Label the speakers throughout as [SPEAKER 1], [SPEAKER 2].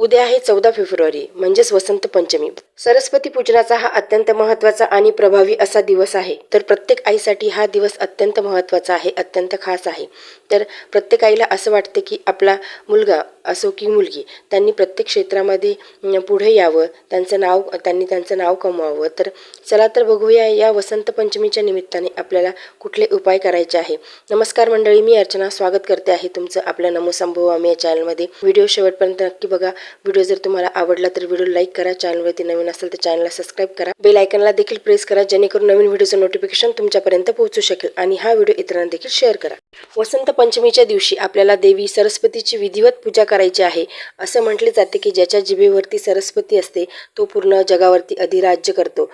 [SPEAKER 1] उद्या आहे चौदा फेब्रुवारी म्हणजेच वसंत पंचमी. सरस्वती पूजनाचा हा अत्यंत महत्त्वाचा आणि प्रभावी असा दिवस आहे. तर प्रत्येक आईसाठी हा दिवस अत्यंत महत्त्वाचा आहे अत्यंत खास आहे. तर प्रत्येक आईला असं वाटते की आपला मुलगा असो की मुलगी त्यांनी प्रत्येक क्षेत्रामध्ये पुढे यावं त्यांचं नाव त्यांनी त्यांचं नाव कमवावं. तर चला तर बघूया या वसंत पंचमीच्या निमित्ताने आपल्याला कुठले उपाय करायचे आहे. नमस्कार मंडळी मी अर्चना. स्वागत करते आहे तुमचं आपल्या नमो संभवामी या चॅनलमध्ये व्हिडिओ शेवटपर्यंत नक्की बघा. व्हिडिओ जर तुम्हाला आवडला तर व्हिडिओ लाईक करा चॅनलवरती नवीन असेल तर चॅनलला सबस्क्राईब करा. बेल आयकनला देखील प्रेस करा जेणेकरून नवीन व्हिडिओचं नोटिफिकेशन तुमच्यापर्यंत पोहोचू शकेल आणि हा व्हिडिओ इतरांना देखील शेअर करा. वसंत पंचमीच्या दिवशी आपल्याला देवी सरस्वतीची विधिवत पूजा करायची आहे. असं म्हटले जाते की ज्याच्या जिभेवरती सरस्वती असते तो पूर्ण जगावरती अधिराज्य करतो.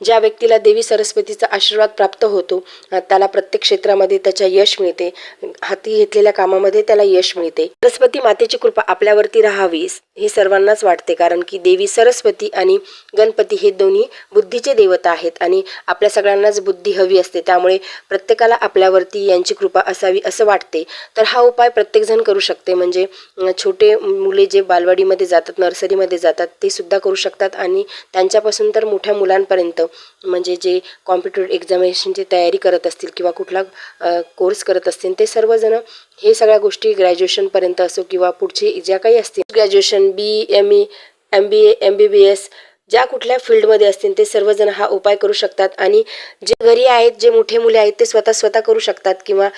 [SPEAKER 1] ज्या व्यक्तीला देवी सरस्वतीचा आशीर्वाद प्राप्त होतो त्याला प्रत्येक क्षेत्रामध्ये त्याच्या यश मिळते. हाती घेतलेल्या कामामध्ये त्याला यश मिळते. सरस्वती मातेची कृपा आपल्यावरती राहावी हे सर्वांनाच वाटते कारण की देवी सरस्वती आणि गणपती हे दोन्ही बुद्धीचे देवता आहेत आणि आपल्या सगळ्यांनाच बुद्धी हवी असते. त्यामुळे प्रत्येकाला आपल्यावरती यांची कृपा असावी असं वाटते. तर हा उपाय प्रत्येकजण करू शकते. म्हणजे छोटे मुले जे बालवाडीमध्ये जातात नर्सरीमध्ये जातात ते सुद्धा करू शकतात आणि त्यांच्यापासून तर मोठ्या मुलांपर्यंत म्हणजे जे कॉम्प्युटर एक्झामिनेशनची तयारी करत असतील किंवा कुठला कोर्स करत असतील ते सर्वजण हे सगळ्या गोष्टी ग्रॅज्युएशनपर्यंत असो किंवा पुढचे ज्या काही असतील graduation B M E M B A M B B S ज्या कुठल्या फील्डमध्ये असतील ते सर्वजण हा उपाय करू शकतात आणि जे घरी आहेत जे मोठे मुले आहेत ते स्वतः स्वतः करू शकतात किंवा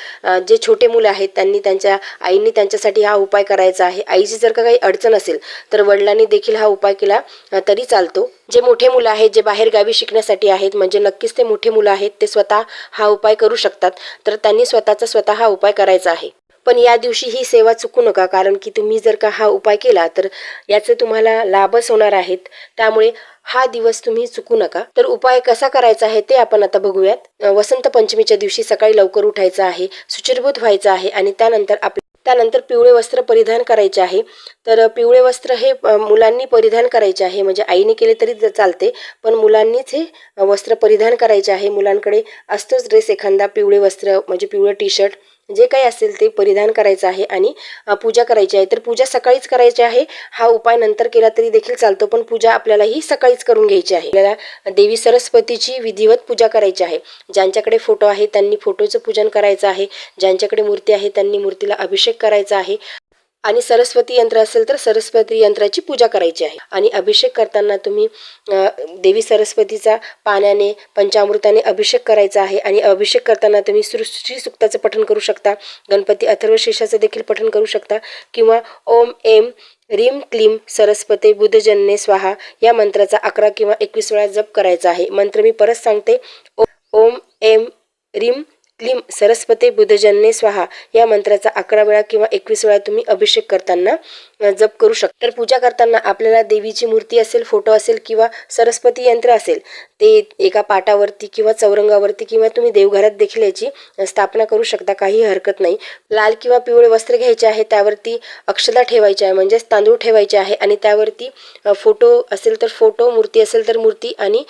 [SPEAKER 1] जे छोटे मुलं आहेत त्यांनी त्यांच्या आईंनी त्यांच्यासाठी हा उपाय करायचा आहे. आईची जर का काही अडचण असेल तर वडिलांनी देखील हा उपाय केला तरी चालतो. जे मोठे मुलं आहेत जे बाहेर गावी शिकण्यासाठी आहेत म्हणजे नक्कीच ते मोठे मुलं आहेत ते स्वतः हा उपाय करू शकतात. तर त्यांनी स्वतःचा स्वतः हा उपाय करायचा आहे. पण या दिवशी ही सेवा चुकू नका कारण की तुम्ही जर का हा उपाय केला तर याचे तुम्हाला लाभच होणार आहेत. त्यामुळे हा दिवस तुम्ही चुकू नका. तर उपाय कसा करायचा आहे ते आपण आता बघूयात. वसंत पंचमीच्या दिवशी सकाळी लवकर उठायचं आहे सुचिरभूत व्हायचं आहे आणि त्यानंतर आप त्यानंतर पिवळे वस्त्र परिधान करायचे आहे. तर पिवळे वस्त्र हे मुलांनी परिधान करायचे आहे. म्हणजे आईने केले तरी चालते पण मुलांनीच हे वस्त्र परिधान करायचे आहे. मुलांकडे असतोच ड्रेस एखादा पिवळे वस्त्र म्हणजे पिवळं टी शर्ट जे काही असेल ते परिधान करायचं आहे आणि पूजा करायची आहे. तर पूजा सकाळीच करायची आहे. हा उपाय नंतर केला तरी देखील चालतो पण पूजा आपल्याला ही सकाळीच करून घ्यायची आहे. आपल्याला देवी सरस्वतीची विधिवत पूजा करायची आहे. ज्यांच्याकडे फोटो आहे त्यांनी फोटोचं पूजन करायचं आहे. ज्यांच्याकडे मूर्ती आहे त्यांनी मूर्तीला अभिषेक करायचा आहे. आणि सरस्वती यंत्र असेल तर सरस्वती यंत्राची पूजा करायची आहे. आणि अभिषेक करताना तुम्ही देवी सरस्वतीचा पाण्याने पंचामृताने अभिषेक करायचा आहे. आणि अभिषेक करताना तुम्ही सृष्टी सुक्ताचं पठण करू शकता. गणपती अथर्वशीर्षाचं देखील पठण करू शकता. किंवा ओम एम रीम क्लीम सरस्वते बुधजन्ने स्वाहा या मंत्राचा अकरा किंवा एकवीस वेळा जप करायचा आहे. मंत्र मी परत सांगते. ओ- ओम एम रीम क्लीम सरस्वती बुद्धजन्य स्वाहा या मंत्राचा अकरा वेळा किंवा एकवीस वेळा तुम्ही अभिषेक करताना जप करू शक तर पूजा करताना आपल्याला देवीची मूर्ती असेल फोटो असेल किंवा सरस्वती यंत्र असेल ते एका पाटावरती किंवा चौरंगावरती किंवा तुम्ही देवघरात देखील याची स्थापना करू शकता काही हरकत नाही. लाल किंवा पिवळे वस्त्र घ्यायचे आहे त्यावरती अक्षता ठेवायची आहे म्हणजेच तांदूळ ठेवायचे आहे आणि त्यावरती फोटो असेल तर फोटो मूर्ती असेल तर मूर्ती आणि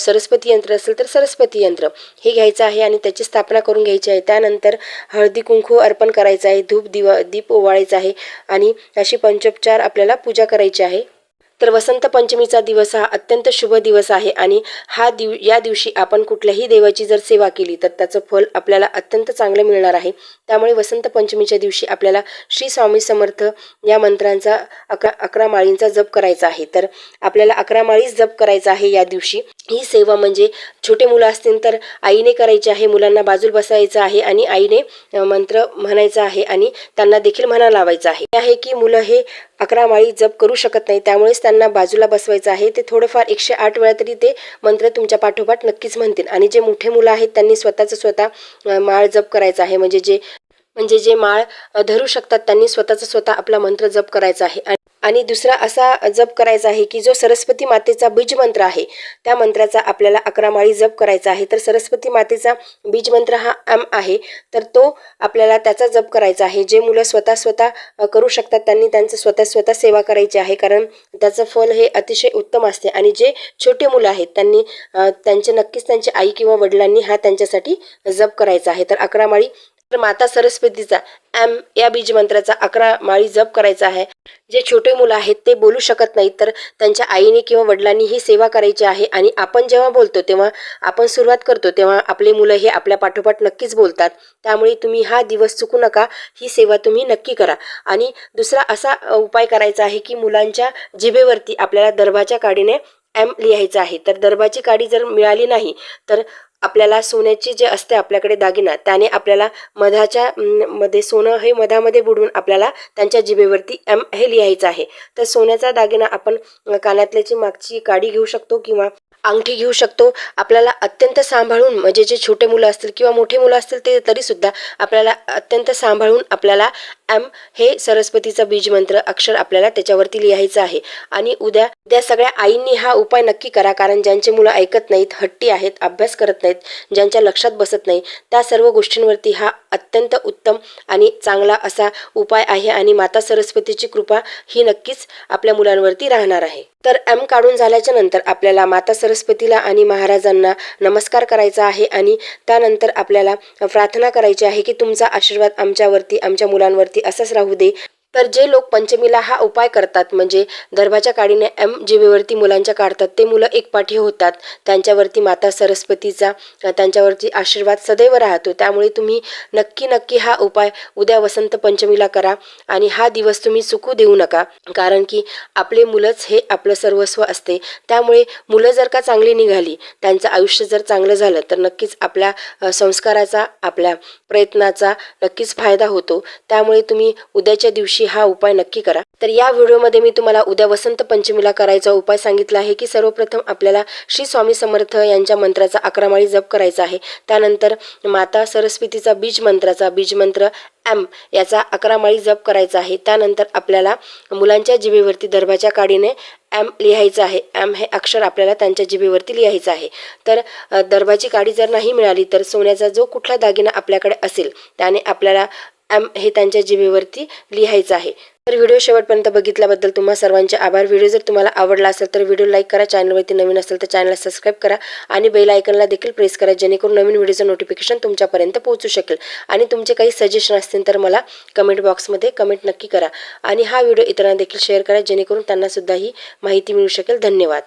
[SPEAKER 1] सरस्वती यंत्र असेल तर सरस्वती यंत्र. हे घ्यायचं आहे आणि त्याची स्थापना करून घ्यायची आहे. त्यानंतर हळदी कुंकू अर्पण करायचं आहे धूप दिवा दीप ओवाळायचा आहे आणि अशी पंचोपचार आपल्याला पूजा करायची आहे. तर वसंत पंचमीचा दिवस हा अत्यंत शुभ दिवस आहे आणि हा दिव या दिवशी आपण कुठल्याही देवाची जर सेवा केली तर त्याचं फल आपल्याला अत्यंत चांगलं मिळणार आहे. त्यामुळे वसंत पंचमीच्या दिवशी आपल्याला श्री स्वामी समर्थ या मंत्रांचा अकरा अकरा माळींचा जप करायचा आहे. तर आपल्याला अकरा माळीच जप करायचा आहे या दिवशी. ही सेवा म्हणजे छोटे मुलं असतील तर आईने करायची आहे मुलांना बाजूला बसायचं आहे आणि आईने मंत्र म्हणायचा आहे आणि त्यांना देखील म्हणा लावायचा आहे. हे आहे की मुलं हे अकरा माळी जप करू शकत नाही. त्यामुळेच त्यांना बाजूला बसवायचं आहे. ते थोडंफार एकशे आठ वेळा तरी ते मंत्र तुमच्या पाठोपाठ नक्कीच म्हणतील. आणि जे मोठे मुलं आहेत त्यांनी स्वतःचं स्वतः माळ जप करायचा आहे. म्हणजे जे म्हणजे जे माळ धरू शकतात त्यांनी स्वतःचा स्वतः आपला मंत्र जप करायचा आहे. आणि- दुसरा असा जप करायचा आहे की जो सरस्वती मातेचा बीज मंत्र आहे. त्या मंत्राचा आपल्याला अकरा माळी जप करायचा आहे. तर सरस्वती मातेचा बीज मंत्र हा अम आहे. तर तो आपल्याला त्याचा जप करायचा आहे. जे मुलं स्वतः स्वतः करू शकतात त्यांनी त्यांचं स्वतः स्वतः सेवा करायची आहे. कारण त्याचं फल हे अतिशय उत्तम असते. आणि जे छोटे मुलं आहेत त्यांनी त्यांचे नक्कीच त्यांची आई किंवा वडिलांनी हा त्यांच्यासाठी जप करायचा आहे. तर अकरा माळी तर माता सरस्वतीचा एम या बीज मंत्राचा अकरा माळी जप करायचा आहे. जे छोटे मुलं आहेत ते बोलू शकत नाहीत. तर त्यांच्या आईने किंवा वडिलांनी ही सेवा करायची आहे आणि आपण जेव्हा बोलतो तेव्हा आपण सुरुवात करतो तेव्हा आपले मुलं हे आपल्या पाठोपाठ नक्कीच बोलतात. त्यामुळे तुम्ही हा दिवस चुकू नका ही सेवा तुम्ही नक्की करा. आणि दुसरा असा उपाय करायचा आहे की मुलांच्या जिभेवरती आपल्याला दर्भाच्या काडीने एम लिहायचं आहे. तर दर्भाची काडी जर मिळाली नाही तर आपल्याला सोन्याची जे असते आपल्याकडे दागिना त्याने आपल्याला मधाच्या मध्ये सोनं हे मधामध्ये बुडवून आपल्याला त्यांच्या जिभेवरती एम हे लिहायचं आहे. तर सोन्याचा दागिना आपण कानातल्याची मागची काडी घेऊ शकतो किंवा अंगठी घेऊ शकतो. आपल्याला अत्यंत सांभाळून म्हणजे जे छोटे मुलं असतील किंवा मोठे मुलं असतील ते तरीसुद्धा आपल्याला अत्यंत सांभाळून आपल्याला एम हे सरस्वतीचा बीज मंत्र अक्षर आपल्याला त्याच्यावरती लिहायचं आहे. आणि उद्या उद्या सगळ्या आईंनी हा उपाय नक्की करा कारण ज्यांचे मुलं ऐकत नाहीत हट्टी आहेत अभ्यास करत नाहीत ज्यांच्या लक्षात बसत नाही त्या सर्व गोष्टींवरती हा अत्यंत उत्तम आणि चांगला असा उपाय आहे आणि माता सरस्वतीची कृपा ही नक्कीच आपल्या मुलांवरती राहणार आहे. तर एम काढून झाल्याच्यानंतर आपल्याला माता सरस्वतीला आणि महाराजांना नमस्कार करायचा आहे आणि त्यानंतर आपल्याला प्रार्थना करायची आहे की तुमचा आशीर्वाद आमच्यावरती आमच्या मुलांवरती असाच राहू दे. तर जे लोक पंचमीला हा उपाय करतात म्हणजे दर्भाच्या काडीने एम जिभेवरती मुलांच्या काढतात ते मुलं एकपाठी होतात. त्यांच्यावरती माता सरस्वतीचा त्यांच्यावरती आशीर्वाद सदैव राहतो. त्यामुळे तुम्ही नक्की नक्की हा उपाय उद्या वसंत पंचमीला करा आणि हा दिवस तुम्ही चुकू देऊ नका. कारण की आपले मुलंच हे आपलं सर्वस्व असते. त्यामुळे मुलं जर का चांगली निघाली त्यांचं आयुष्य जर चांगलं झालं तर नक्कीच आपल्या संस्काराचा आपल्या प्रयत्नाचा नक्कीच फायदा होतो. त्यामुळे तुम्ही उद्याच्या दिवशी हा उपाय नक्की करा. तर या व्हिडिओमध्ये मी तुम्हाला उद्या वसंत पंचमीला करायचा उपाय सांगितला आहे की सर्वप्रथम आपल्याला श्री स्वामी समर्थ यांच्या मंत्राचा अकरामाळी जप करायचा आहे. त्यानंतर माता सरस्वतीचा बीज मंत्राचा बीज मंत्र एम याचा अकरा माळी जप करायचा आहे. त्यानंतर आपल्याला मुलांच्या जिभेवरती दर्भाच्या काडीने एम लिहायचं आहे. एम हे अक्षर आपल्याला त्यांच्या जिभेवरती लिहायचं आहे. तर दर्भाची काडी जर नाही मिळाली तर सोन्याचा जो कुठला दागिना आपल्याकडे असेल त्याने आपल्याला एम हे त्यांच्या जिमेवरती लिहायचं आहे. तर व्हिडिओ शेवटपर्यंत बघितल्याबद्दल तुम्हा सर्वांचे आभार. व्हिडिओ जर तुम्हाला आवडला असेल तर व्हिडिओ लाईक करा चॅनलवरती नवीन असेल तर चॅनलला सबस्क्राईब करा आणि बेल आयकनला देखील प्रेस करा जेणेकरून नवीन व्हिडिओचं नोटिफिकेशन तुमच्यापर्यंत पोहोचू शकेल. आणि तुमचे काही सजेशन असतील तर मला कमेंट बॉक्समध्ये कमेंट नक्की करा. आणि हा व्हिडिओ इतरांना देखील शेअर करा जेणेकरून त्यांनासुद्धा ही माहिती मिळू शकेल. धन्यवाद.